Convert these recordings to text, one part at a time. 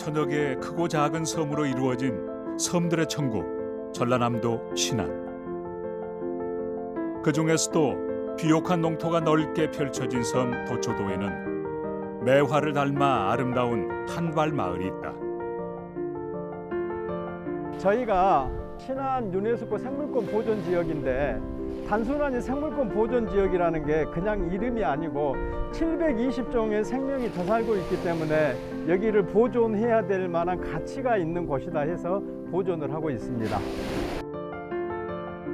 천여 개의 크고 작은 섬으로 이루어진 섬들의 천국 전라남도 신안. 그 중에서도 비옥한 농토가 넓게 펼쳐진 섬 도초도에는 매화를 닮아 아름다운 한발 마을이 있다. 저희가 신안 유네스코 생물권 보존 지역인데 단순한 이 생물권 보존 지역이라는 게 그냥 이름이 아니고 720종의 생명이 더 살고 있기 때문에 여기를 보존해야 될 만한 가치가 있는 곳이다 해서 보존을 하고 있습니다.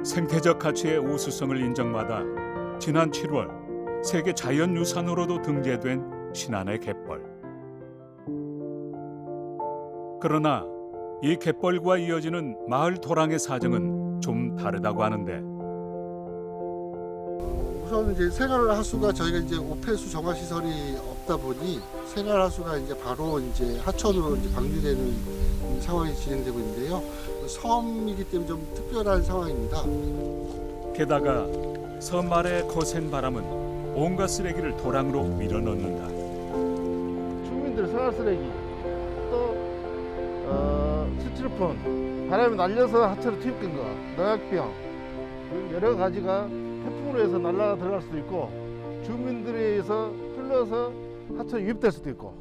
생태적 가치의 우수성을 인정받아 지난 7월 세계 자연유산으로도 등재된 신안의 갯벌. 그러나 이 갯벌과 이어지는 마을 도랑의 사정은 좀 다르다고 하는데 우선 이제 생활하수가 저희가 이제 오폐수 정화 시설이 없다 보니 생활하수가 이제 바로 이제 하천으로 이제 방류되는 상황이 진행되고 있는데요. 섬이기 때문에 좀 특별한 상황입니다. 게다가 섬 아래 거센 바람은 온갖 쓰레기를 도랑으로 밀어넣는다. 주민들 생활 쓰레기 또 어, 스티로폼 바람이 날려서 하천에 투입된 거 농약병 그 여러 가지가 태풍으로 해서 날아가 들어갈 수도 있고 주민들에 의해서 흘러서 하천에 유입될 수도 있고.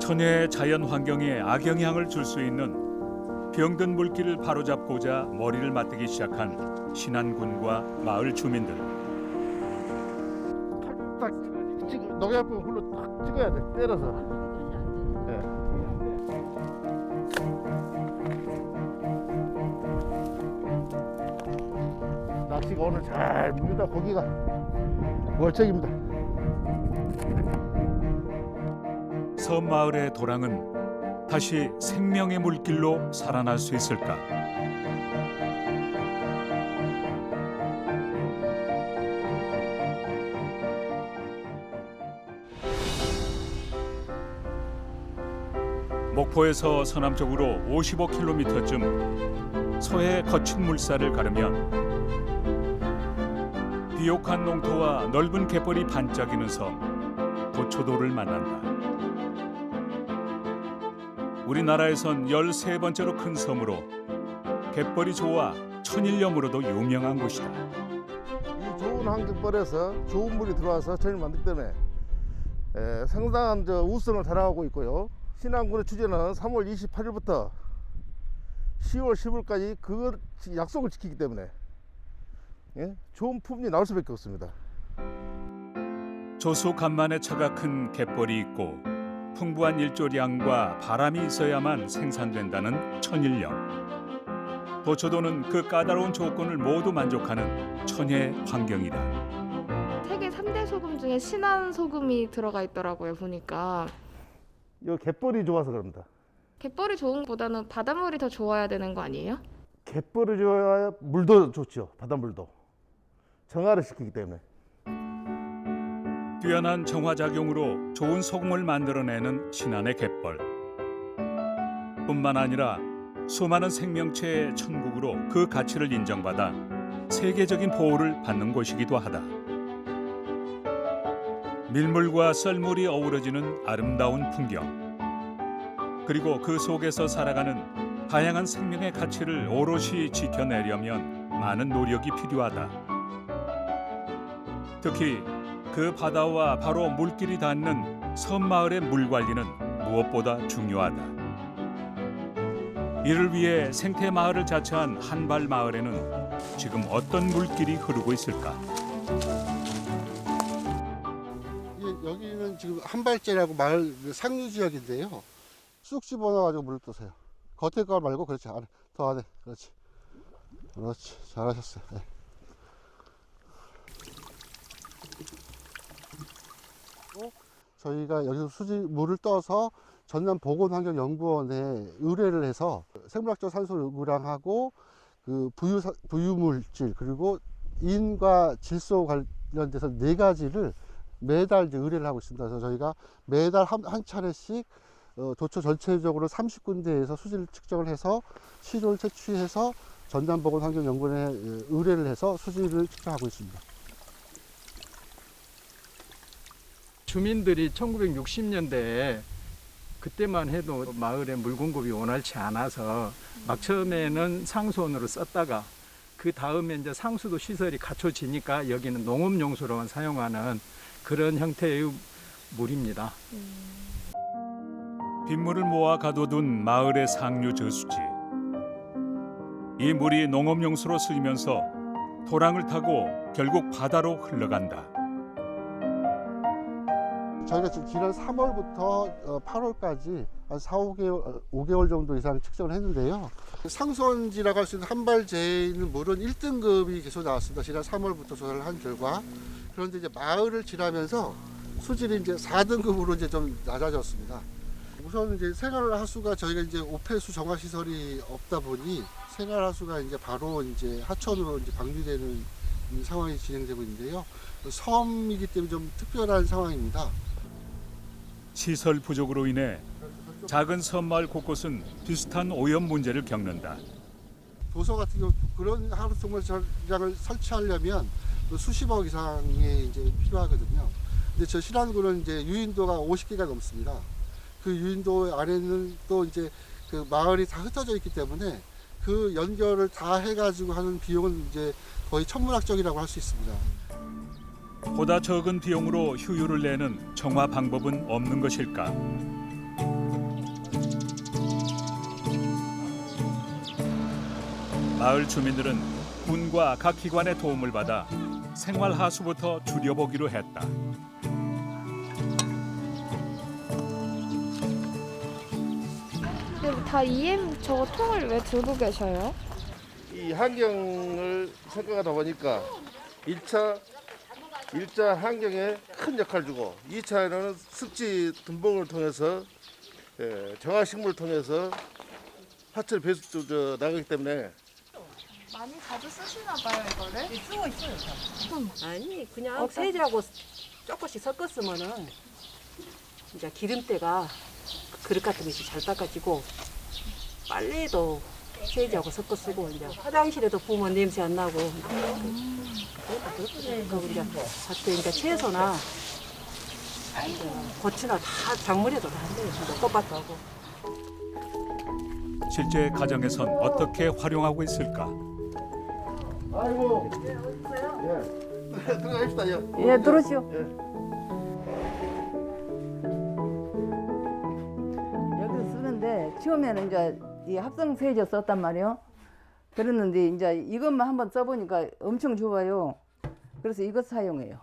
천혜의 자연 환경에 악영향을 줄 수 있는 병든 물기를 바로잡고자 머리를 맞대기 시작한 신안군과 마을 주민들. 탁탁 찍 농약병 훌러 탁 찍어야 돼. 때려서 낚시가 오늘 잘 뭅니다 고기가 월척입니다 섬 마을의 도랑은 다시 생명의 물길로 살아날 수 있을까? 목포에서 서남쪽으로 55km쯤 서해 거친 물살을 가르면 비옥한 농토와 넓은 갯벌이 반짝이는 섬 도초도를 만난다. 우리나라에선 13번째로 큰 섬으로 갯벌이 좋아 천일염으로도 유명한 곳이다. 이 좋은 환경벌에서 좋은 물이 들어와서 전일 만들기 때문에 에, 상당한 저 우수성을 달성하고 있고요. 신안군의 취재는 3월 28일부터 10월 10일까지 그 약속을 지키기 때문에 예? 좋은 품이 나올 수밖에 없습니다. 조수 간만에 차가 큰 갯벌이 있고 풍부한 일조량과 바람이 있어야만 생산된다는 천일염. 도초도는 그 까다로운 조건을 모두 만족하는 천혜 환경이다. 세계 3대 소금 중에 신안 소금이 들어가 있더라고요, 보니까. 이 갯벌이 좋아서 그럽니다. 갯벌이 좋은 것보다는 바닷물이 더 좋아야 되는 거 아니에요? 갯벌이 좋아야 물도 좋죠. 바닷물도 정화를 시키기 때문에. 뛰어난 정화작용으로 좋은 소금을 만들어내는 신안의 갯벌. 뿐만 아니라 수많은 생명체의 천국으로 그 가치를 인정받아 세계적인 보호를 받는 곳이기도 하다. 밀물과 썰물이 어우러지는 아름다운 풍경. 그리고 그 속에서 살아가는 다양한 생명의 가치를 오롯이 지켜내려면 많은 노력이 필요하다. 특히 그 바다와 바로 물길이 닿는 섬마을의 물 관리는 무엇보다 중요하다. 이를 위해 생태 마을을 자처한 한발 마을에는 지금 어떤 물길이 흐르고 있을까? 이- 여기는 지금 한발째라고 마을 그 상류 지역인데요. 쑥 집어넣어가지고 물을 뜨세요. 겉에 거 말고 그렇지 안에 더 안에 그렇지 그렇지 잘하셨어요. 네. 저희가 여기서 수질 물을 떠서 전남 보건환경연구원에 의뢰를 해서 생물학적 산소 요구량하고 그 부유 부유물질 그리고 인과 질소 관련돼서 네 가지를 매달 이제 의뢰를 하고 있습니다. 그래서 저희가 매달 한, 한 차례씩 어, 도초 전체적으로 30군데에서 수질 측정을 해서 시료를 채취해서 전남보건환경연구원에 예, 의뢰를 해서 수질을 측정하고 있습니다. 주민들이 1960년대에 그때만 해도 마을에 물 공급이 원활치 않아서 막 처음에는 상수원으로 썼다가 그 다음에 이제 상수도 시설이 갖춰지니까 여기는 농업 용수로만 사용하는 그런 형태의 물입니다. 빗물을 모아 가둬둔 마을의 상류 저수지. 이 물이 농업 용수로 쓰이면서 도랑을 타고 결국 바다로 흘러간다. 저희가 지금 지난 3월부터 8월까지 한 4, 5개월, 5개월 정도 이상 측정을 했는데요. 상수원지라고 할 수 있는 한발제에 있는 물은 1등급이 계속 나왔습니다. 지난 3월부터 조사를 한 결과. 그런데 이제 마을을 지나면서 수질이 이제 4등급으로 이제 좀 낮아졌습니다. 우선 이제 생활하수가 저희가 이제 오폐수 정화 시설이 없다 보니 생활하수가 이제 바로 이제 하천으로 이제 방류되는 상황이 진행되고 있는데요. 섬이기 때문에 좀 특별한 상황입니다. 시설 부족으로 인해 작은 섬마을 곳곳은 비슷한 오염 문제를 겪는다. 도서 같은 경우 그런 하루 동물 전장을 설치하려면 또 수십억 이상이 이제 필요하거든요. 근데 저 신안군은 이제 유인도가 50개가 넘습니다. 그 유인도 안에는 또 이제 그 마을이 다 흩어져 있기 때문에 그 연결을 다 해가지고 하는 비용은 이제 거의 천문학적이라고 할 수 있습니다. 보다 적은 비용으로 효율을 내는 정화 방법은 없는 것일까? 마을 주민들은 군과 각 기관의 도움을 받아 생활 하수부터 줄여보기로 했다. 근데 다 EM 저거 통을 왜 들고 계셔요? 이 환경을 생각하다 보니까 1차 일차 환경에 큰 역할을 주고 2차에는 습지 둔봉을 통해서 예, 정화식물을 통해서 화철 배수 저, 나가기 때문에 많이 자주 쓰시나 봐요 이거를? 쓰고 있어요. 아니 그냥 어떤- 세제하고 조금씩 섞었으면은 이제 기름때가 그릇 같은 것이 잘 닦아지고 빨래도 세제하고 섞어 쓰고 이제 화장실에도 부으면 냄새 안 나고 그리고 이제 밭에 이제 채소나 고추나 다 작물에도 다 한대요. 진짜 꽃밭도 하고. 실제 가정에선 어떻게 활용하고 있을까? 아이고 예. 들어가십시다 요 예, 들어오시오. 여기서 쓰는데 처음에는 이제 이 합성 세제 썼단 말이에요. 그랬는데 이제 이것만 한번 써보니까 엄청 좋아요. 그래서 이것 사용해요.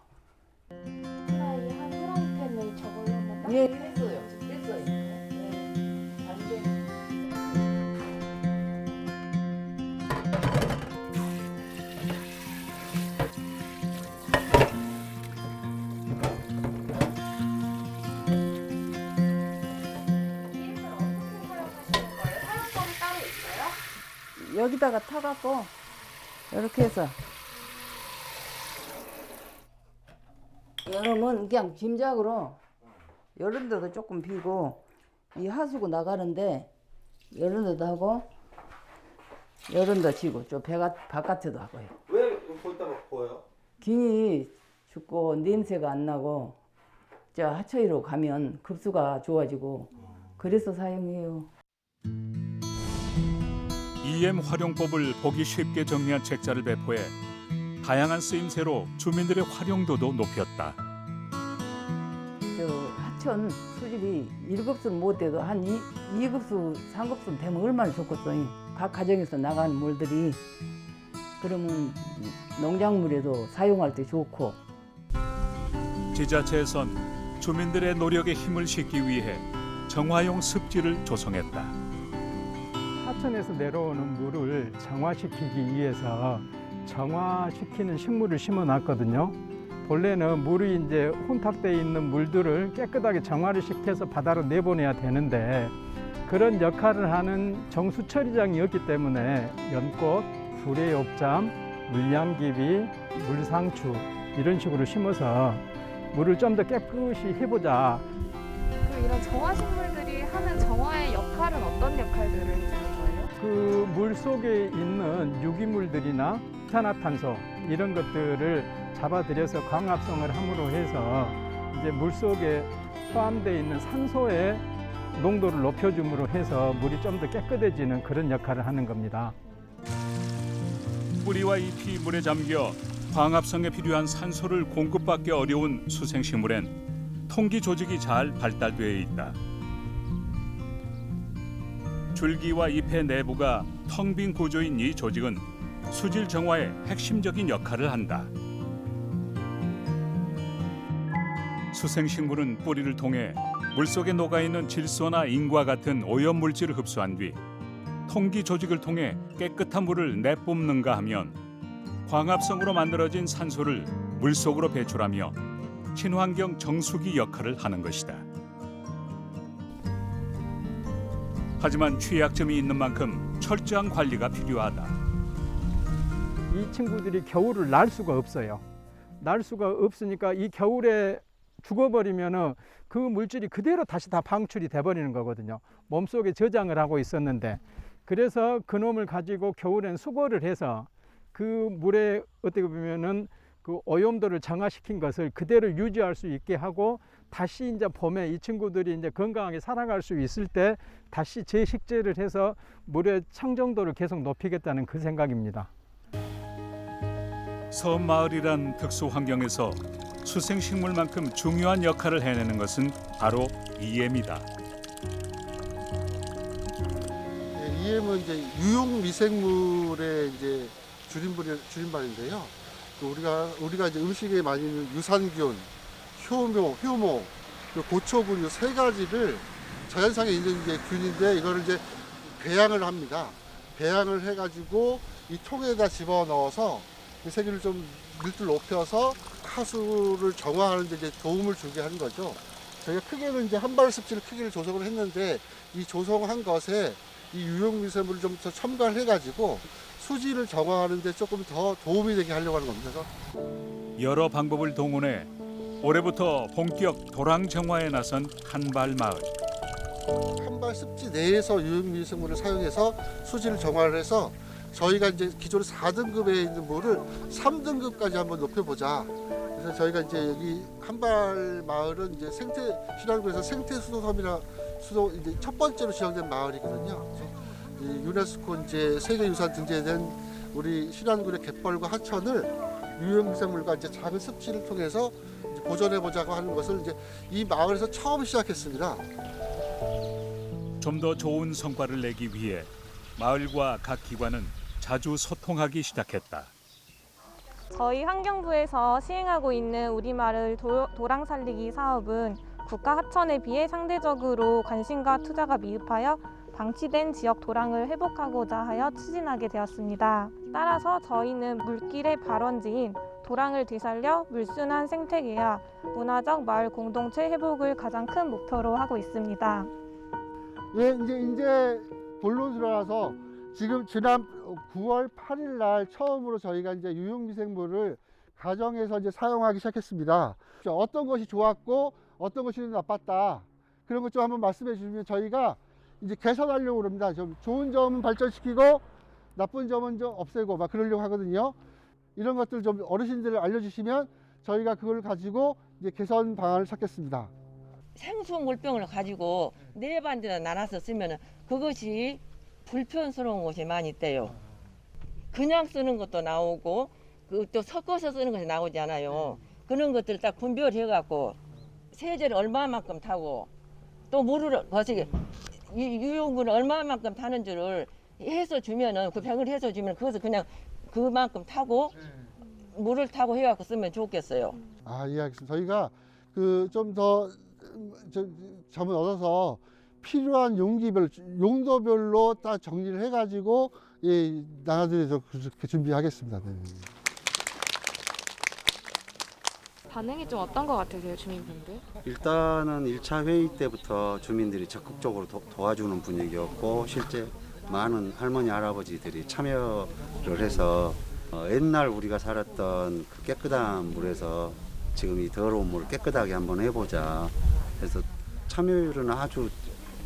여기다가 타갖고 이렇게 해서 여름은 그냥 짐작으로 여름 데도 조금 비고 이 하수구 나가는데 여름 데도 하고 여름도 지고 저 배가 바깥에도 하고요. 왜 거기다가 보여요? 기이 죽고 냄새가 안 나고 저 하천이로 가면 급수가 좋아지고 그래서 사용해요. EM 활용법을 보기 쉽게 정리한 책자를 배포해 다양한 쓰임새로 주민들의 활용도도 높였다. 저 하천 수질이 1급수는 못 돼도 한 2, 2급수, 3급수 되면 얼마나 좋겠어요. 각 가정에서 나가는 물들이 그러면 농작물에도 사용할 때 좋고 지자체에선 주민들의 노력에 힘을 싣기 위해 정화용 습지를 조성했다. 하천에서 내려오는 물을 정화시키기 위해서 정화시키는 식물을 심어 놨거든요. 본래는 물이 이제 혼탁되어 있는 물들을 깨끗하게 정화를 시켜서 바다로 내보내야 되는데 그런 역할을 하는 정수 처리장이었기 때문에 연꽃, 수레옥잠, 물량기비, 물상추 이런 식으로 심어서 물을 좀 더 깨끗이 해보자 이런 정화 식물들이 하는 정화의 역할은 어떤 역할들을? 그 물 속에 있는 유기물들이나 이산화탄소 이런 것들을 잡아들여서 광합성을 함으로 해서 이제 물 속에 포함되어 있는 산소의 농도를 높여줌으로 해서 물이 좀 더 깨끗해지는 그런 역할을 하는 겁니다. 뿌리와 잎이 물에 잠겨 광합성에 필요한 산소를 공급받기 어려운 수생식물엔 통기 조직이 잘 발달되어 있다. 줄기와 잎의 내부가 텅 빈 구조인 이 조직은 수질 정화에 핵심적인 역할을 한다. 수생식물은 뿌리를 통해 물속에 녹아있는 질소나 인과 같은 오염 물질을 흡수한 뒤 통기 조직을 통해 깨끗한 물을 내뿜는가 하면 광합성으로 만들어진 산소를 물속으로 배출하며 친환경 정수기 역할을 하는 것이다. 하지만 취약점이 있는 만큼 철저한 관리가 필요하다. 이 친구들이 겨울을 날 수가 없어요. 날 수가 없으니까 이 겨울에 죽어버리면은 그 물질이 그대로 다시 다 방출이 돼버리는 거거든요. 몸속에 저장을 하고 있었는데 그래서 그 놈을 가지고 겨울엔 수거를 해서 그 물에 어떻게 보면은 그 오염도를 정화시킨 것을 그대로 유지할 수 있게 하고 다시 이제 봄에 이 친구들이 이제 건강하게 살아갈 수 있을 때 다시 재식재를 해서 물의 청정도를 계속 높이겠다는 그 생각입니다. 섬 마을이란 특수 환경에서 수생 식물만큼 중요한 역할을 해내는 것은 바로 이엠이다. 예, EM은 이제 유용 미생물의 이제 줄임말 줄임말인데요. 그 우리가 우리가 이제 음식에 많이 있는 유산균, 효모, 효모, 그리고 고초분 이세 가지를 자연상에 있는 이제 균인데 이거를 이제 배양을 합니다. 배양을 해가지고 이 통에다 집어 넣어서 이 세균을 좀 밀도를 높여서 하수를 정화하는 데 이제 도움을 주게 하는 거죠. 저희가 크게는 이제 한 발 습지를 크기를 조성을 했는데 이 조성한 것에 이 유용 미세물을 좀 더 첨가를 해가지고 수질을 정화하는 데 조금 더 도움이 되게 하려고 하는 겁니다. 여러 방법을 동원해 올해부터 본격 도랑 정화에 나선 한발 마을. 한발 습지 내에서 유용 미생물을 사용해서 수질을 정화를 해서 저희가 이제 기존 4등급에 있는 물을 3등급까지 한번 높여보자. 그래서 저희가 이제 여기 한발 마을은 이제 생태 신안군에서 생태 수도섬이라 수도 이제 첫 번째로 지정된 마을이거든요. 이 유네스코 이제 세계유산 등재된 우리 신안군의 갯벌과 하천을 유용 미생물과 이제 작은 습지를 통해서 보존해 보자고 하는 것을 이제 이 마을에서 처음 시작했습니다. 좀 더 좋은 성과를 내기 위해 마을과 각 기관은 자주 소통하기 시작했다. 저희 환경부에서 시행하고 있는 우리마을 도, 도랑 살리기 사업은 국가 하천에 비해 상대적으로 관심과 투자가 미흡하여 방치된 지역 도랑을 회복하고자 하여 추진하게 되었습니다. 따라서 저희는 물길의 발원지인 도랑을 되살려 물순환 생태계와 문화적 마을 공동체 회복을 가장 큰 목표로 하고 있습니다. 예, 이제 이제 본론 들어가서 지금 지난 9월 8일 날 처음으로 저희가 이제 유용 미생물을 가정에서 이제 사용하기 시작했습니다. 어떤 것이 좋았고 어떤 것이 나빴다. 그런 것 좀 한번 말씀해 주시면 저희가 이제 개선하려고 합니다. 좀 좋은 점은 발전시키고 나쁜 점은 좀 없애고 막 그러려고 하거든요. 이런 것들 좀 어르신들 알려주시면 저희가 그걸 가지고 이제 개선 방안을 찾겠습니다. 생수 물병을 가지고 네 반지나 나눠서 쓰면 그것이 불편스러운 것이 많이 있대요. 그냥 쓰는 것도 나오고 그 또 섞어서 쓰는 것이 나오지 않아요. 그런 것들 딱 분별해 갖고 세제를 얼마만큼 타고 또 물을 거시기 유용물을 얼마만큼 타는 줄을 해서 주면은 그 병을 해서 주면 그것을 그냥 그만큼 타고 물을 타고 해갖고 쓰면 좋겠어요. 아, 예, 알겠습니다. 저희가 그 좀 더 점을 얻어서 필요한 용기별, 용도별로 딱 정리를 해가지고 예, 나눠드려서 그렇게 준비하겠습니다. 네. 반응이 좀 어떤 것 같으세요, 주민분들? 일단은 1차 회의 때부터 주민들이 적극적으로 도, 도와주는 분위기였고 실제 많은 할머니 할아버지들이 참여를 해서 어, 옛날 우리가 살았던 그 깨끗한 물에서 지금 이 더러운 물을 깨끗하게 한번 해보자 그래서 참여율은 아주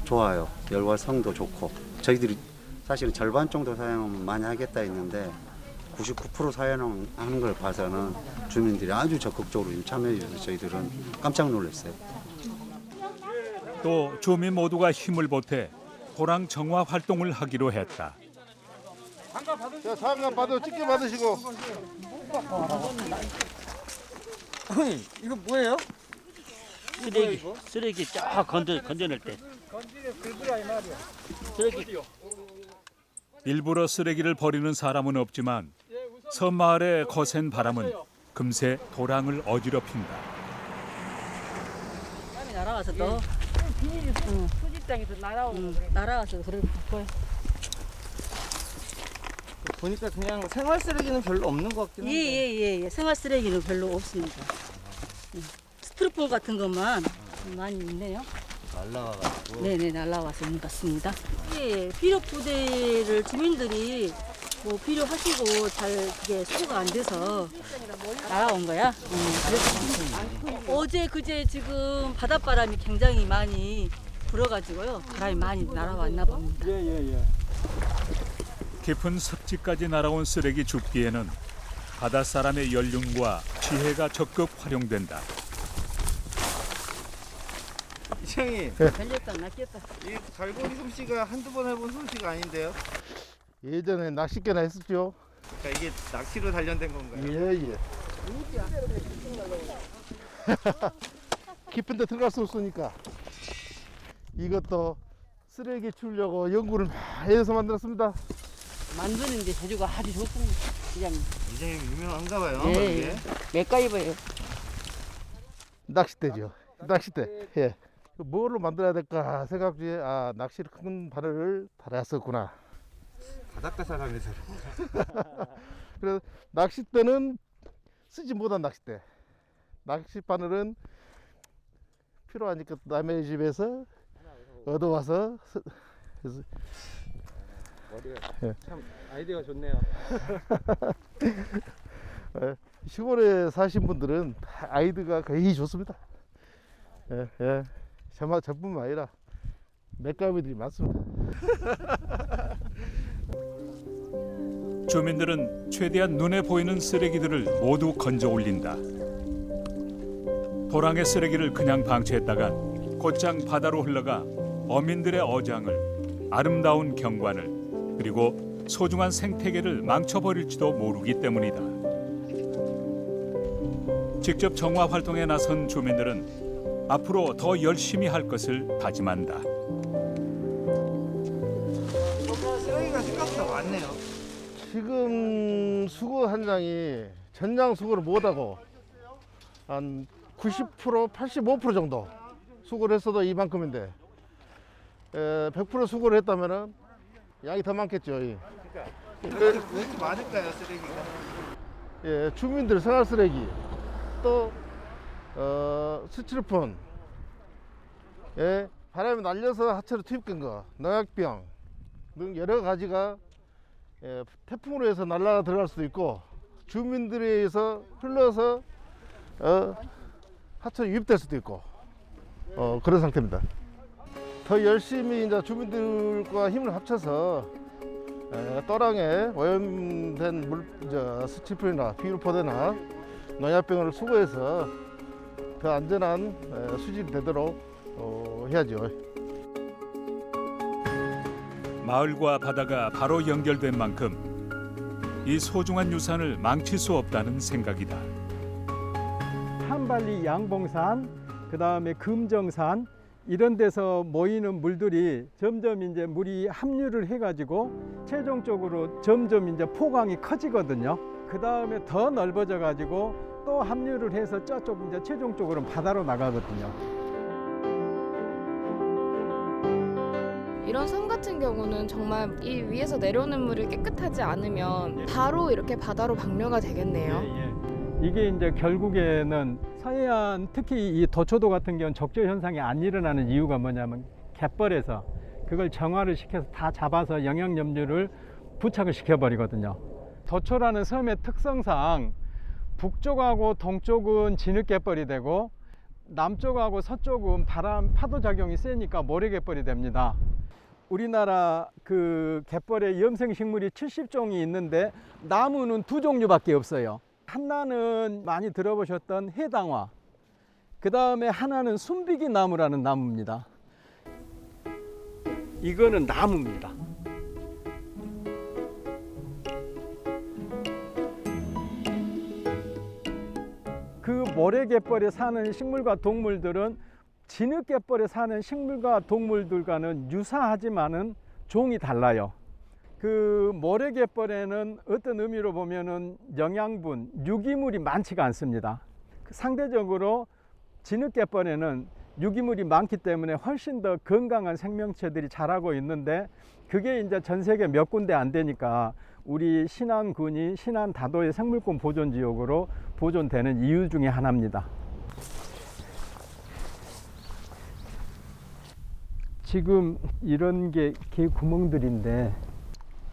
좋아요 열과성도 좋고 저희들이 사실은 절반 정도 사용은 많이 하겠다 했는데 99% 사용하는 걸 봐서는 주민들이 아주 적극적으로 지금 참여해줘서 저희들은 깜짝 놀랐어요. 또 주민 모두가 힘을 보태 도랑 정화 활동을 하기로 했다. 자, 장갑 받아 찍게 받으시고. 이거 뭐예요? 쓰레기 쓰레기 쫙 건져 건져낼 때 쓰레기 일부러 쓰레기를 버리는 사람은 없지만 섬 마을의 거센 바람은 금세 도랑을 어지럽힌다. 날아와서 또 수집장에서 날아오고 응, 날아와서 그럴 거야. 보니까 그냥 생활 쓰레기는 별로 없는 것 같긴 한데 예예 예 예, 생활 쓰레기는 별로 없습니다. 예. 스티로폼 같은 것만 많이 있네요. 날라와가지고 네네 날라와서 온것 같습니다. 예, 필요 부대를 주민들이 뭐 필요하시고 잘 그게 수거가 안 돼서 날아온 거야. 음, 그래서 어제 그제 지금 바닷바람이 굉장히 많이 불어가지고요. 바람이 많이 날아왔나 봅니다. 예예예. 깊은 습지까지 날아온 쓰레기 줍기에는 바닷사람의 연륜과 지혜가 적극 활용된다. 이장님 달렸다 낚였다. 이 갈고리 솜씨가 한두 번 해본 솜씨가 아닌데요 예전에 낚싯개나 했었죠. 그러니까 이게 낚시로 단련된 건가요? 예, 예. 깊은 데 들어갈 수 없으니까 이것도 쓰레기 치우려고 연구를 많이 해서 만들었습니다. 만드는 데 재료가 아주 좋습니다. 그냥 이장님 유명한가 봐요 예, 이게 예. 맥가이버예요. 낚싯대죠. 낚싯대. 예. 그 뭘로 만들어야 될까 생각 중에 아 낚시를 큰 바늘을 달았었구나. 바닷가 사람이 서 그래서 낚싯대는 쓰지 못한 낚싯대. 낚시 바늘은 필요하니까 남의 집에서 얻어와서 쓰- 그래서 참 아이디어가 좋네요. 예, 시골에 사신 분들은 다 아이디가 거의 좋습니다. 예, 예. 저만 저뿐만 아니라 맥가미들이 많습니다. 주민들은 최대한 눈에 보이는 쓰레기들을 모두 건져 올린다. 도랑의 쓰레기를 그냥 방치했다간 곧장 바다로 흘러가 어민들의 어장을 아름다운 경관을 그리고 소중한 생태계를 망쳐버릴지도 모르기 때문이다. 직접 정화 활동에 나선 주민들은 앞으로 더 열심히 할 것을 다짐한다. 지금 수거 현장이 전량 수거를 못하고 한 90% 85% 정도 수거를 했어도 이만큼인데 에, 100% 수거를 했다면은 양이 더 많겠죠. 이. 왜 이렇게 많을까요 쓰레기가 예, 주민들 생활 쓰레기 또 어, 스티로폼 예, 바람이 날려서 하체로 투입된 거 농약병 등 여러 가지가 예, 태풍으로 해서 날라 들어갈 수도 있고 주민들에 의해서 흘러서 어, 하체로 유입될 수도 있고 어, 그런 상태입니다. 더 열심히 이제 주민들과 힘을 합쳐서 에, 떠랑에 오염된 물, 저, 스티플이나 비닐포대나 농약병을 수거해서 더 안전한 에, 수질이 되도록 어, 해야죠. 마을과 바다가 바로 연결된 만큼 이 소중한 유산을 망칠 수 없다는 생각이다. 한발리 양봉산, 그 다음에 금정산 이런 데서 모이는 물들이 점점 이제 물이 합류를 해 가지고 최종적으로 점점 이제 포강이 커지거든요. 그 다음에 더 넓어져 가지고 또 합류를 해서 저쪽 이제 최종적으로 바다로 나가거든요. 이런 섬 같은 경우는 정말 이 위에서 내려오는 물이 깨끗하지 않으면 바로 이렇게 바다로 방류가 되겠네요. 이게 이제 결국에는 서해안 특히 이 도초도 같은 경우는 적조 현상이 안 일어나는 이유가 뭐냐면 갯벌에서 그걸 정화를 시켜서 다 잡아서 영양 염류를 부착을 시켜버리거든요. 도초라는 섬의 특성상 북쪽하고 동쪽은 진흙갯벌이 되고 남쪽하고 서쪽은 바람 파도 작용이 세니까 모래갯벌이 됩니다. 우리나라 그 갯벌에 염생 식물이 70종이 있는데 나무는 두 종류밖에 없어요. 하나는 많이 들어보셨던 해당화. 그 다음에 하나는 순비기 나무라는 나무입니다. 이거는 나무입니다. 그 모래갯벌에 사는 식물과 동물들은 진흙갯벌에 사는 식물과 동물들과는 유사하지만은 종이 달라요. 그 모래갯벌에는 어떤 의미로 보면은 영양분, 유기물이 많지가 않습니다. 그 상대적으로 진흙갯벌에는 유기물이 많기 때문에 훨씬 더 건강한 생명체들이 자라고 있는데 그게 이제 전 세계 몇 군데 안 되니까 우리 신안군이 신안 다도의 생물권 보존 지역으로 보존되는 이유 중에 하나입니다. 지금 이런 게개 구멍들인데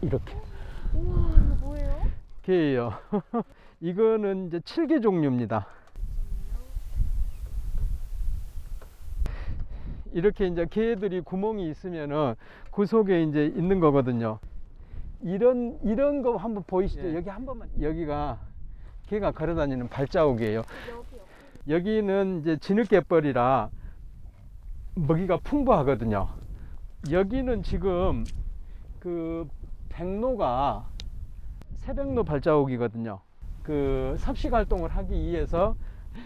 이렇게 우와 이거 뭐예요? 개예요. 이거는 이제 칠개 종류입니다. 이렇게 이제 개들이 구멍이 있으면은 그 속에 이제 있는 거거든요. 이런 이런 거 한번 보이시죠? 여기 한 번만 여기가 개가 걸어다니는 발자국이에요. 여기는 이제 진흙갯벌이라 먹이가 풍부하거든요. 여기는 지금 그 백로가 새백로 발자국이거든요. 그 섭식 활동을 하기 위해서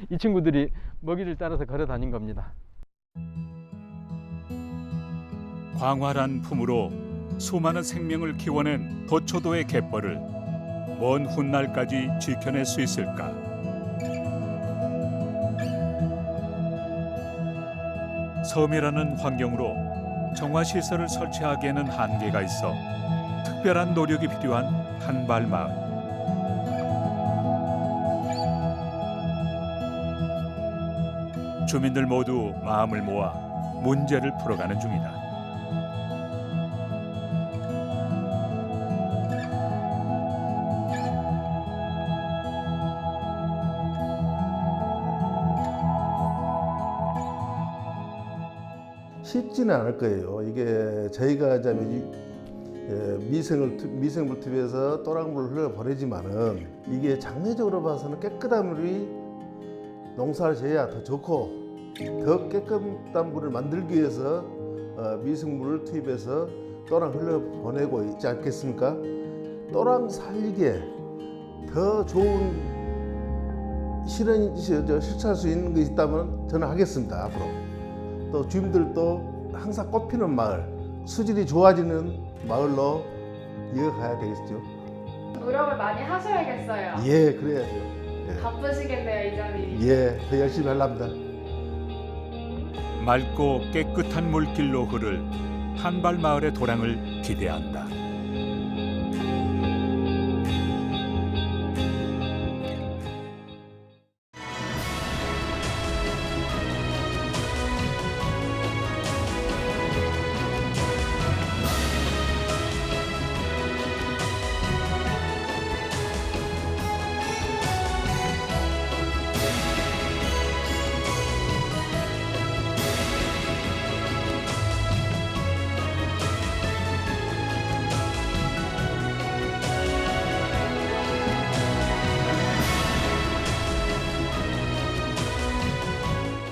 이 친구들이 먹이를 따라서 걸어 다닌 겁니다. 광활한 품으로 수많은 생명을 키워낸 도초도의 갯벌을 먼 훗날까지 지켜낼 수 있을까? 섬이라는 환경으로 정화 시설을 설치하기에는 한계가 있어 특별한 노력이 필요한 한발 마을. 주민들 모두 마음을 모아 문제를 풀어가는 중이다. 쉽지는 않을 거예요. 이게 저희가 이제 미- 예, 미생을 투- 미생물 투비해서 또랑물을 흘려 보내지만은 이게 장래적으로 봐서는 깨끗한 물이 농사를 지어야 더 좋고 더 깨끗한 물을 만들기 위해서 어, 미생물을 투입해서 또랑 흘려 보내고 있지 않겠습니까? 또랑 살리기에 더 좋은 실현 실천할 수 있는 게 있다면 저는 하겠습니다 앞으로. 또 주민들도 항상 꽃피는 마을, 수질이 좋아지는 마을로 이어가야 되겠죠. 노력을 많이 하셔야겠어요. 예, 그래야죠. 예, 바쁘시겠네요 이장님. 예, 더 열심히 하랍니다. 맑고 깨끗한 물길로 흐를 한발 마을의 도량을 기대한다.